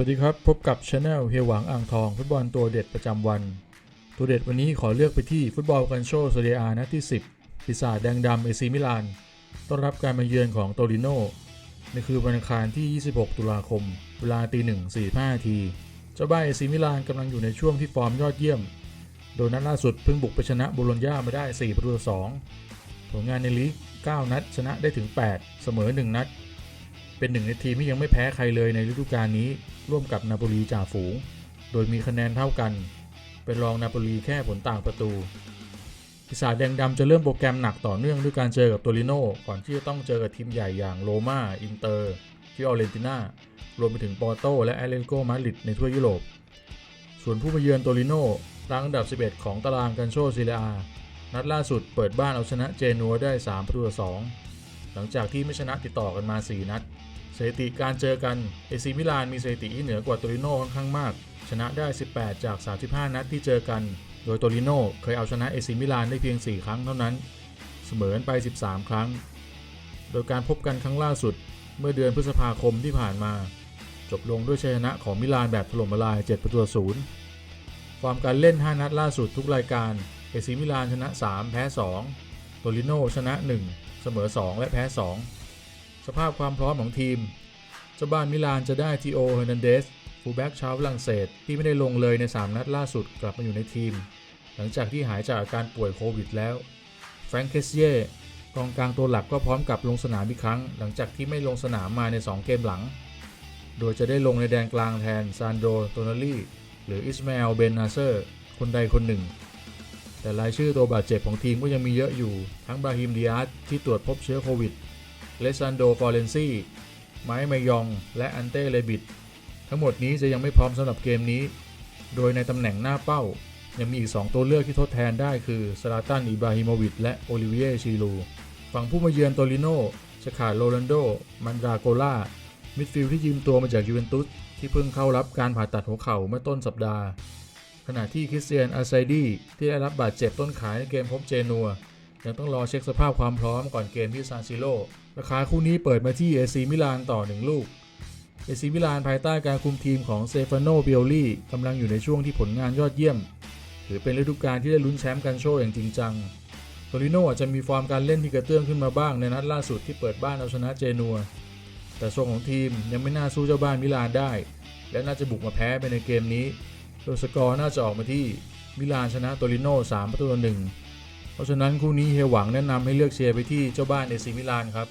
วัสดีครับ พบกับช anel เฮียหวังอ่างทอง ฟุตบอลตัวเด็ดประจำวัน ตัวเด็ดวันนี้ขอเลือกไปที่ฟุตบอลกันโชโซเดียนัดที่ 10 ปีศาจแดงดำเอซีมิลาน ต้อนรับการมาเยือนของโตริโนในคือวันอังคารที่ 26 ตุลาคม เวลาตีหนึ่งสี่ห้าทีเจ้าบ้านเอซีมิลานกำลังอยู่ในช่วงที่ฟอร์มยอดเยี่ยม โดยนัดล่าสุดเพิ่งบุกไปชนะบโลญญามาได้4ประตูต่อ2ผลงานในลีก9นัดชนะได้ถึง 8 เสมอ 1 นัด เป็นหนึ่งในทีมที่ยังไม่แพ้ใครเลยในฤดูกาลนี้ ร่วมกับนาโปลีจ่าฝูง โดยมีคะแนนเท่ากัน เป็นรองนาโปลีแค่ผลต่างประตูปีศาจแดงดำจะเริ่มโปรแกรมหนักต่อเนื่องด้วยการเจอกับโตริโนก่อนที่จะต้องเจอกับทีมใหญ่อย่างโรมาอินเตอร์ฟิออเรนติน่ารวมไปถึงปอร์โตและแอตเลติโกมาดริดในทั่วยุโรป ส่วนผู้มาเยือนโตริโนรั้งอันดับ 11 ของตารางกันโชซีเรียอา นัดล่าสุดเปิดบ้านเอาชนะเจนัวได้ 3 ประตูต่อ2 หลังจากที่ไม่ชนะติดต่อกันมา 4 นัดสถิติการเจอกันเอซีมิลานมีสถิติที่เหนือกว่าโตริโนค่อนข้างมาก ชนะได้ 18 จาก 35 นัดที่เจอกัน โดยโตริโนเคยเอาชนะเอซีมิลานได้เพียง 4 ครั้งเท่านั้น เสมอนไป 13 ครั้ง โดยการพบกันครั้งล่าสุดเมื่อเดือนพฤษภาคมที่ผ่านมา จบลงด้วยชัยชนะของมิลานแบบถล่มทลาย 7 ประตูศูนย์ฟอร์มการเล่น 5 นัดล่าสุดทุกรายการเอซีมิลานชนะ 3 แพ้ 2 โตริโนชนะ 1 เสมอ 2 และแพ้ 2 สภาพความพร้อมของทีม เจ้าบ้านมิลานจะได้ทีโอเฮอร์นันเดสฟูลแบ็กชาวฝรั่งเศสที่ไม่ได้ลงเลยใน 3 นัดล่าสุดกลับมาอยู่ในทีม หลังจากที่หายจากอาการป่วยโควิดแล้วแฟรงค์เคสเย่กองกลางตัวหลักก็พร้อมกับลงสนามอีกครั้ง หลังจากที่ไม่ลงสนามมาใน 2 เกมหลัง โดยจะได้ลงในแดนกลางแทนซานโดโตนาลีหรืออิสมาเอลเบนนาเซอร์คนใดคนหนึ่ง แต่รายชื่อตัวบาดเจ็บของทีมก็ยังมีเยอะอยู่ ทั้งบราฮิมดิอาสที่ตรวจพบเชื้อโควิด เลซันโดฟอร์เรนซีไมค์มยอง และอันเต้เลบิด ทั้งหมดนี้จะยังไม่พร้อมสำหรับเกมนี้ โดยในตำแหน่งหน้าเป้า ยังมีอีก 2 ตัวเลือกที่ทดแทนได้คือซาลาตันอิบราฮิโมวิชและโอลิเวียชีลูฝั่งผู้มาเยือนโตริโนจะขาดโรลันโด มันดาโกล่า มิดฟิลด์ที่ยืมตัวมาจากยูเวนตุสที่เพิ่งเข้ารับการผ่าตัดหัวเข่าเมื่อต้นสัปดาห์ ขณะที่คริสเตียนอาไซดีที่ได้รับบาดเจ็บต้นขาในเกมพบเจนัวยังต้องรอเช็คสภาพความพร้อมก่อนเกมที่ซานซิโร่ราคาคู่นี้เปิดมาที่เอซีมิลานต่อ 1 ลูกเอซีมิลานภายใต้การคุมทีมของเซฟานโนเบียลี่กำลังอยู่ในช่วงที่ผลงานยอดเยี่ยมถือเป็นฤดูกาลที่ได้ลุ้นแชมป์กันโชว์อย่างจริงจังโตริโนอาจจะมีฟอร์มการเล่นที่กระเตื้องขึ้นมาบ้างในนัดล่าสุดที่เปิดบ้านเอาชนะเจนัว แต่ทรงของทีมยังไม่น่าสู้เจ้าบ้านมิลานได้ และน่าจะบุกมาแพ้ไปในเกมนี้ โดยสกอร์น่าจะออกมาที่มิลานชนะโตริโน่3ประตูต่อหนึ่งเพราะฉะนั้นคู่นี้เฮียหวังแนะนำให้เลือกเชียร์ไปที่เจ้าบ้านเอซีมิลานครับ